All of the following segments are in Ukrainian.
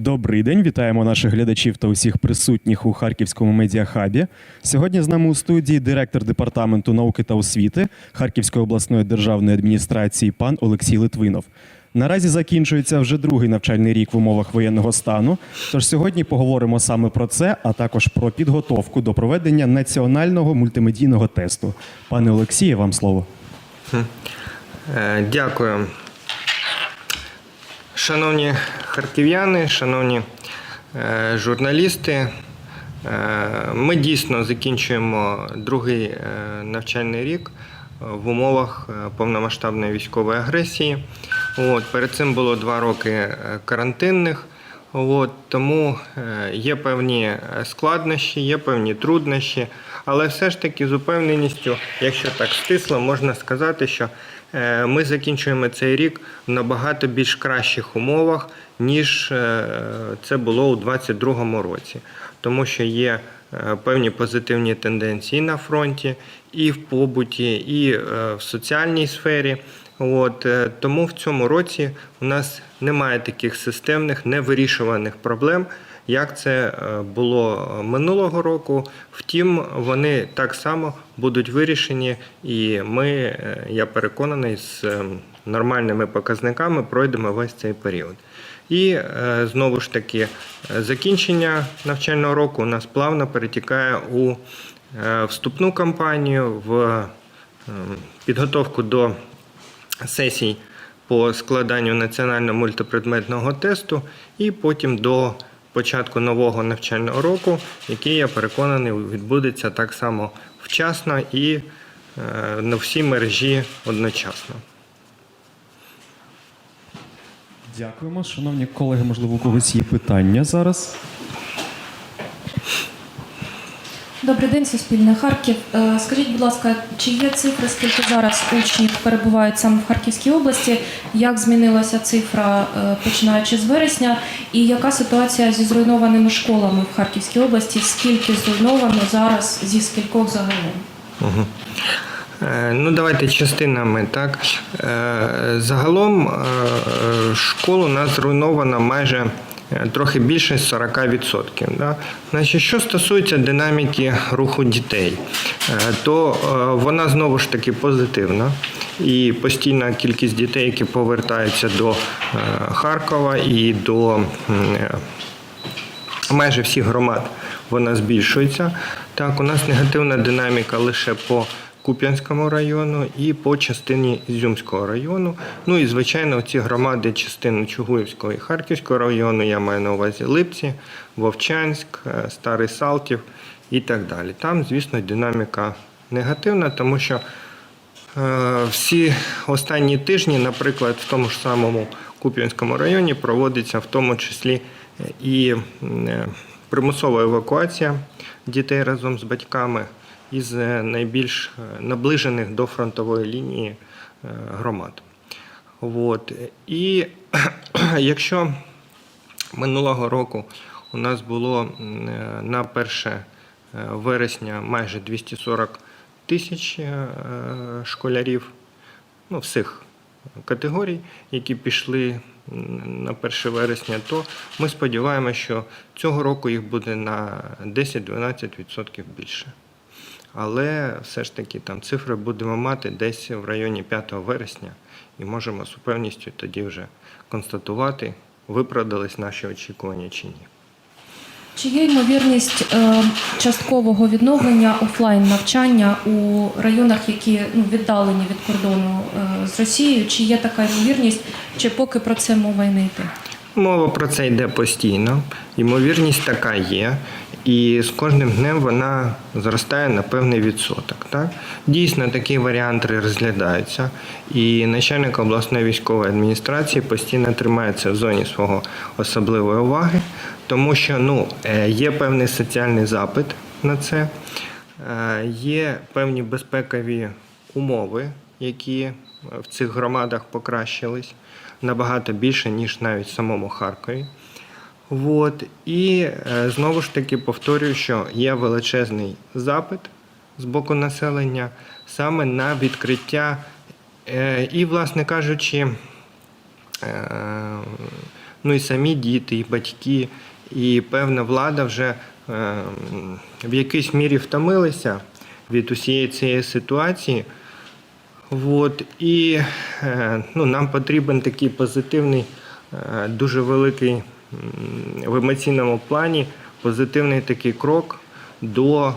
Добрий день, вітаємо наших глядачів та усіх присутніх у Харківському медіахабі. Сьогодні з нами у студії директор департаменту науки та освіти Харківської обласної державної адміністрації пан Олексій Литвинов. Наразі закінчується вже другий навчальний рік в умовах воєнного стану. Тож сьогодні поговоримо саме про це, а також про підготовку до проведення національного мультимедійного тесту. Пане Олексіє, вам слово. Е, Дякую. Шановні харків'яни, шановні е, журналісти, е, ми дійсно закінчуємо другий е, навчальний рік в умовах повномасштабної військової агресії. От, перед цим було два роки карантинних. От, тому є певні складнощі, є певні труднощі, але все ж таки з упевненістю, якщо так стисло, можна сказати, що ми закінчуємо цей рік в набагато більш кращих умовах, ніж е, це було у 2022 році, тому що є е, певні позитивні тенденції на фронті, і в побуті, і е, в соціальній сфері. От е, тому в цьому році у нас немає таких системних невирішуваних проблем, як це е, було минулого року. Втім, вони так само будуть вирішені, і ми, е, я переконаний, з е, нормальними показниками пройдемо весь цей період. І е, знову ж таки, е, закінчення навчального року у нас плавно перетікає у е, вступну кампанію, в е, підготовку до сесій по складанню національного мультипредметного тесту і потім до початку нового навчального року, який я переконаний відбудеться так само вчасно і е, на всі мережі одночасно. Дякуємо, шановні колеги. Можливо, у когось є питання зараз. Добрий день, Суспільне Харків. Е, Скажіть, будь ласка, чи є цифри, скільки зараз учнів перебувають саме в Харківській області? Як змінилася цифра е, починаючи з вересня? І яка ситуація зі зруйнованими школами в Харківській області? Скільки зруйновано зараз зі скількох загалом? Е, Ну, давайте частинами. Так. Загалом е, е, школ у нас зруйновано майже трохи більше 40%. Да? Значить, що стосується динаміки руху дітей, е, то е, вона знову ж таки позитивна. І постійна кількість дітей, які повертаються до е, Харкова і до е, майже всіх громад вона збільшується. Так, у нас негативна динаміка лише по Куп'янському району і по частині Ізюмського району. Ну і звичайно, ці громади частини Чугуївського і Харківського району, я маю на увазі Липці, Вовчанськ, е, Старий Салтів і так далі. Там, звісно, динаміка негативна, тому що Е, Всі останні тижні, наприклад, в тому ж самому Куп'янському районі проводиться в тому числі е, і примусова евакуація дітей разом з батьками із е, найбільш е, наближених до фронтової лінії е, громад. От. І якщо минулого року у нас було на 1 вересня майже 240 тисяч школярів ну, всіх категорій, які пішли на 1 вересня, то ми сподіваємося, що цього року їх буде на 10-12% більше. Але все ж таки там цифри будемо мати десь в районі 5 вересня і можемо з упевністю тоді вже констатувати, виправдались наші очікування чи ні. Чи є ймовірність е, часткового відновлення офлайн навчання у районах, які ну, віддалені від кордону е, з Росією? Чи є така ймовірність, чи поки про це мова й не йде? Мова про це йде постійно. Ймовірність така є. І з кожним днем вона зростає на певний відсоток. Так? Дійсно, такі варіанти розглядаються. І начальник обласної військової адміністрації постійно тримається в зоні свого особливої уваги, тому що ну, е, є певний соціальний запит на це, е, є певні безпекові умови, які в цих громадах покращились набагато більше, ніж навіть в самому Харкові. От. І е, знову ж таки повторюю, що є величезний запит з боку населення саме на відкриття е, і, власне кажучи, е, ну і самі діти, і батьки, і певна влада вже в якійсь мірі втомилися від усієї цієї ситуації. От, і е, ну, нам потрібен такий позитивний, е, дуже великий в емоційному плані позитивний такий крок до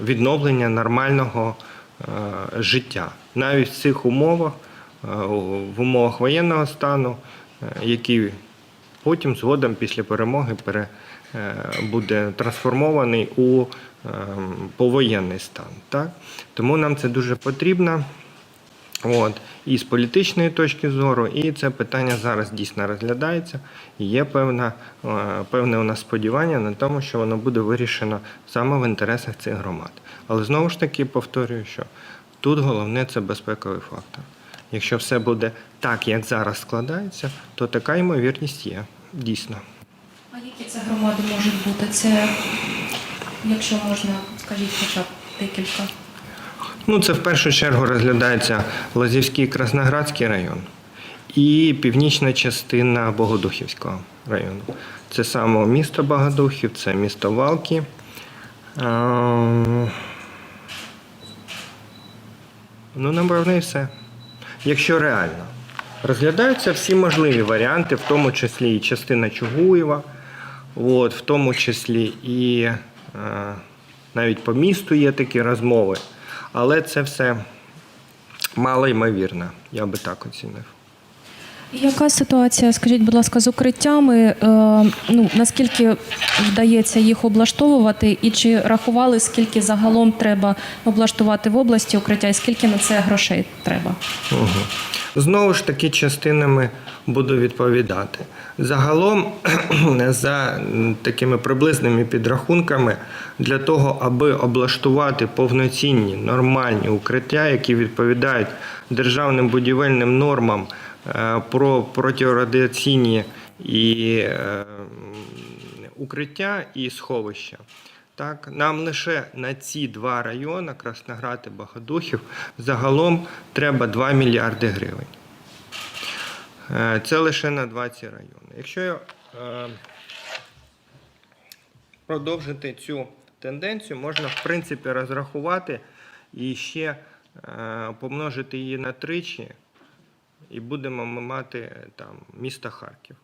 відновлення нормального е, життя. Навіть в цих умовах, в умовах воєнного стану, який потім згодом після перемоги пере, буде трансформований у е, повоєнний стан. Так? Тому нам це дуже потрібно. От. І з політичної точки зору, і це питання зараз дійсно розглядається. І є певна, е, певне у нас сподівання на тому, що воно буде вирішено саме в інтересах цих громад. Але знову ж таки повторюю, що тут головне це безпековий фактор. Якщо все буде так, як зараз складається, то така ймовірність є дійсно. А які це громади можуть бути? Це, якщо можна, скажіть хоча б декілька. Ну, це в першу чергу розглядається Лазівський Красноградський район і північна частина Богодухівського району. Це саме місто Богодухів, це місто Валки. Ну, напевно, і все. Якщо реально. Розглядаються всі можливі варіанти, в тому числі і частина Чугуєва, от, в тому числі і е, навіть по місту є такі розмови. Але це все мало ймовірно, я би так оцінив. Яка ситуація, скажіть, будь ласка, з укриттями? Е, ну, наскільки вдається їх облаштовувати, і чи рахували, скільки загалом треба облаштувати в області укриття, і скільки на це грошей треба? Угу. Знову ж таки, частинами буду відповідати. Загалом, за такими приблизними підрахунками, для того, аби облаштувати повноцінні нормальні укриття, які відповідають державним будівельним нормам про протирадіаційні і е, укриття і сховища. Так, нам лише на ці два райони, Красноград і Богодухів, загалом треба 2 мільярди гривень. Е, Це лише на два ці райони. Якщо е, продовжити цю тенденцію, можна в принципі розрахувати і ще е, помножити її на тричі, і будемо ми мати е, там місто Харків.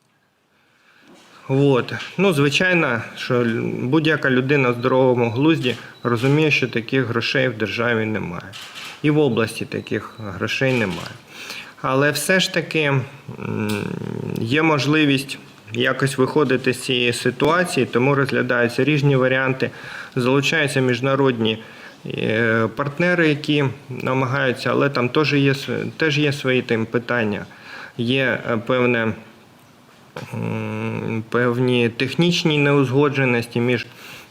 От. Ну, звичайно, що будь-яка людина в здоровому глузді розуміє, що таких грошей в державі немає. І в області таких грошей немає. Але все ж таки є можливість якось виходити з цієї ситуації, тому розглядаються різні варіанти, залучаються міжнародні партнери, які намагаються, але там теж є, теж є свої там питання. Є е, певне певні технічні неузгодженості між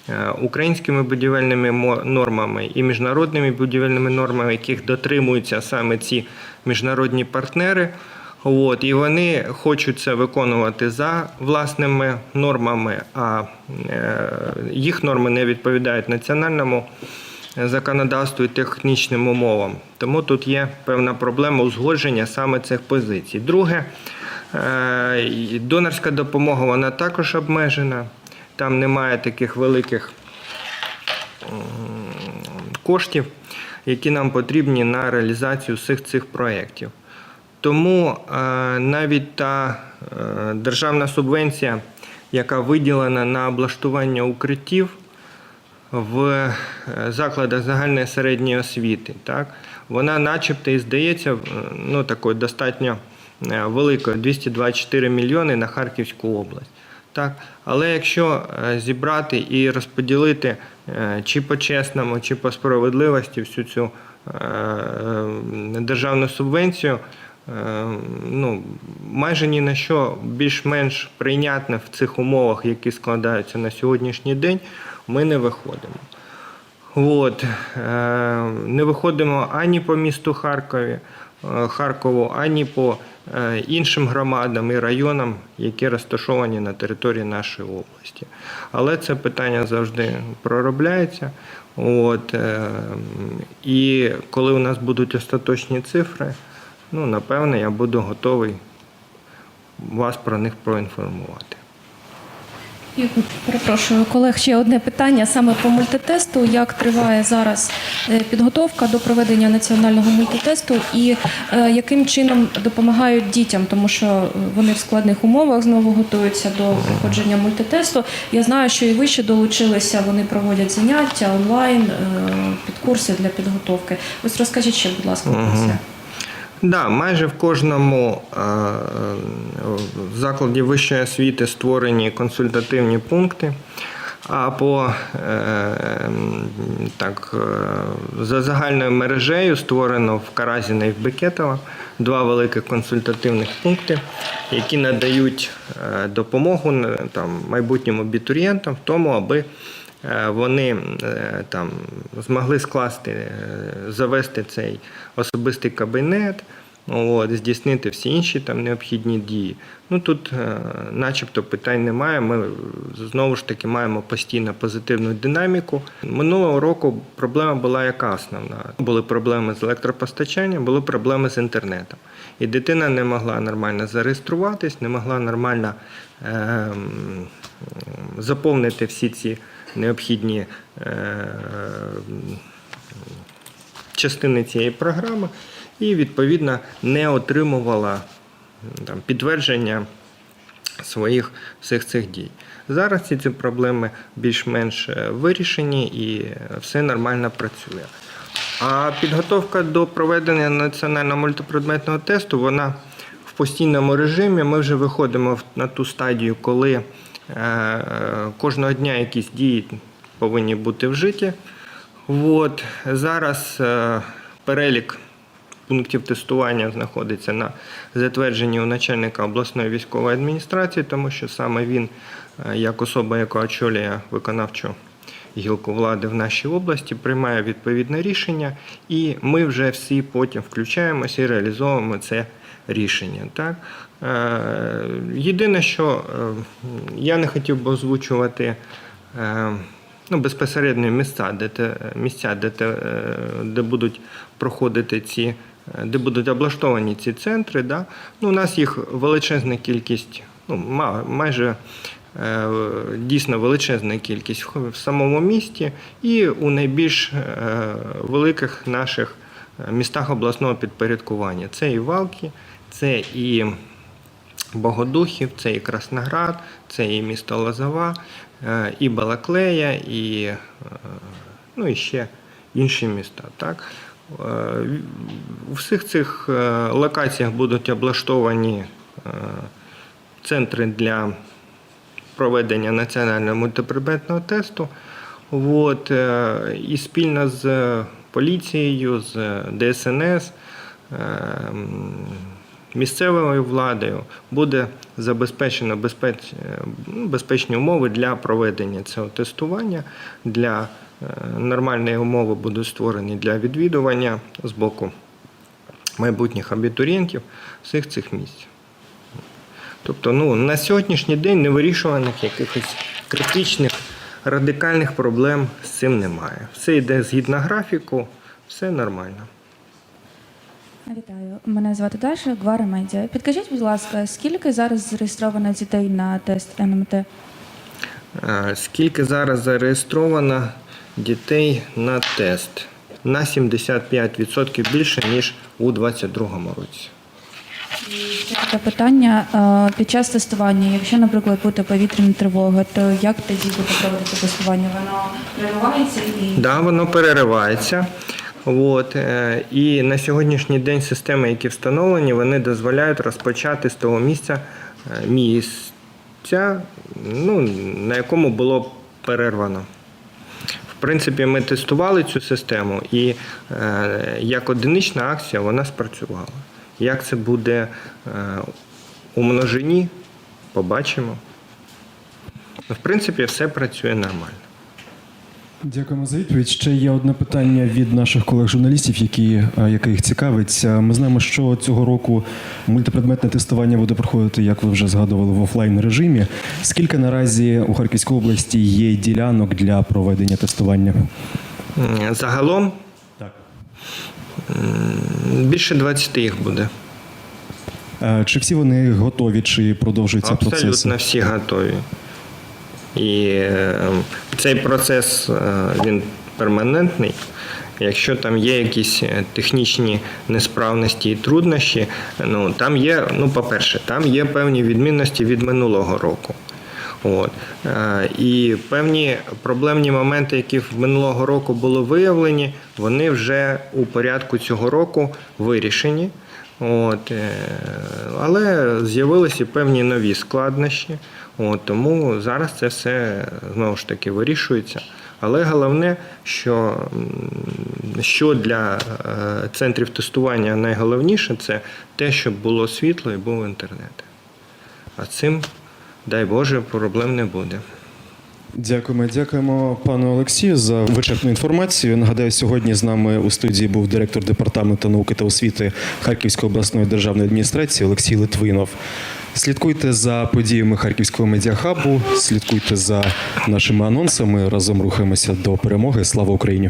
е, українськими будівельними нормами і міжнародними будівельними нормами, яких дотримуються саме ці міжнародні партнери. От, і вони хочуть це виконувати за власними нормами, а е, їх норми не відповідають національному законодавству і технічним умовам. Тому тут є певна проблема узгодження саме цих позицій. Друге, е, донорська допомога вона також обмежена. Там немає таких великих коштів, які нам потрібні на реалізацію всіх цих проєктів. Тому е, навіть та е, державна субвенція, яка виділена на облаштування укриттів в е, закладах загальної середньої освіти, так, вона начебто і здається е, ну, такою достатньо е, великою 224 мільйони на Харківську область. Так, але якщо зібрати і розподілити чи по-чесному, чи по справедливості всю цю державну субвенцію, ну, майже ні на що більш-менш прийнятне в цих умовах, які складаються на сьогоднішній день, ми не виходимо. От, е, не виходимо ані по місту Харкові, е, Харкову, ані по е, іншим громадам і районам, які розташовані на території нашої області. Але це питання завжди проробляється. От, і коли у нас будуть остаточні цифри, ну, напевне, я буду готовий вас про них проінформувати. І, перепрошую, колег, ще одне питання саме по мультитесту. Як триває зараз е, підготовка до проведення національного мультитесту і е, яким чином допомагають дітям, тому що е, вони в складних умовах знову готуються до проходження мультитесту. Я знаю, що і ви ще долучилися, вони проводять заняття онлайн, е, підкурси для підготовки. Ось розкажіть ще, будь ласка, про це. Да, майже в кожному е, закладі вищої освіти створені консультативні пункти. А по е, так, е, за загальною мережею створено в Каразіна і в Бекетова два великих консультативних пункти, які надають допомогу там, майбутнім абітурієнтам в тому, аби вони е, там змогли скласти, е, завести цей особистий кабінет, от, здійснити всі інші там необхідні дії. Ну тут, е, начебто, питань немає. Ми знову ж таки маємо постійно позитивну динаміку. Минулого року проблема була яка основна? Були проблеми з електропостачанням, були проблеми з інтернетом. І дитина не могла нормально зареєструватись, не могла нормально е, заповнити всі ці необхідні е, частини цієї програми і, відповідно, не отримувала там, підтвердження своїх всіх цих дій. Зараз ці, ці проблеми більш-менш е, вирішені і все нормально працює. А підготовка до проведення національного мультипредметного тесту, вона в постійному режимі. Ми вже виходимо на ту стадію, коли кожного дня якісь дії повинні бути вжиті. От. Зараз е, перелік пунктів тестування знаходиться на затвердженні у начальника обласної військової адміністрації, тому що саме він, е, як особа, яка очолює виконавчу гілку влади в нашій області, приймає відповідне рішення, і ми вже всі потім включаємося і реалізовуємо це рішення. Так? Е, Єдине, що е, я не хотів би озвучувати. е, ну, безпосередньо місця, де те, місця, де, те, де будуть проходити ці, де будуть облаштовані ці центри. Да? Ну, у нас їх величезна кількість, ну, майже дійсно величезна кількість в самому місті і у найбільш великих наших містах обласного підпорядкування. Це і Валки, це і Богодухів, це і Красноград, це і місто Лозова, е, і Балаклея, і, е, ну, і ще інші міста. Так? Е, У всіх цих е, локаціях будуть облаштовані е, центри для проведення національного мультипредметного тесту. От, е, і спільно з поліцією, з ДСНС, е, м, місцевою владою буде забезпечено безпеч, е, ну, безпечні умови для проведення цього тестування. Для е, нормальні умови будуть створені для відвідування з боку майбутніх абітурієнтів всіх цих місць. Тобто, ну, на сьогоднішній день невирішуваних якихось критичних, радикальних проблем з цим немає. Все йде згідно графіку, все нормально. Вітаю, мене звати Даша, Гвара Медіа. Підкажіть, будь ласка, скільки зараз зареєстровано дітей на тест НМТ? Е, Скільки зараз зареєстровано дітей на тест? На 75% більше, ніж у 2022 році. Таке питання е, під час тестування, якщо, наприклад, буде повітряна тривога, то як тоді буде проводити тестування? Воно переривається і Да, воно переривається. От, е, і на сьогоднішній день системи, які встановлені, вони дозволяють розпочати з того місця е, місця, ну, на якому було перервано. В принципі, ми тестували цю систему, і е, як одинична акція вона спрацювала. Як це буде е, у множині, побачимо. В принципі, все працює нормально. Дякуємо за відповідь. Ще є одне питання від наших колег-журналістів, які, е, яке їх цікавить. Е, Ми знаємо, що цього року мультипредметне тестування буде проходити, як ви вже згадували, в офлайн режимі. Скільки наразі у Харківській області є ділянок для проведення тестування? Загалом Так. більше 20 їх буде. Е, Чи всі вони готові, чи продовжуються процеси? Абсолютно всі готові. І е, цей процес е, він перманентний. Якщо там є якісь е, технічні несправності і труднощі, ну там є, ну, по-перше, там є певні відмінності від минулого року. От. І певні проблемні моменти, які минулого року були виявлені, вони вже у порядку цього року вирішені. От, але з'явилися певні нові складнощі. От, тому зараз це все знову ж таки вирішується. Але головне, що, що для е, центрів тестування найголовніше, це те, щоб було світло і був інтернет. А цим, дай Боже, проблем не буде. Дякуємо, дякуємо пану Олексію за вичерпну інформацію. Нагадаю, сьогодні з нами у студії був директор департаменту науки та освіти Харківської обласної державної адміністрації Олексій Литвинов. Слідкуйте за подіями Харківського медіахабу, слідкуйте за нашими анонсами. Разом рухаємося до перемоги. Слава Україні!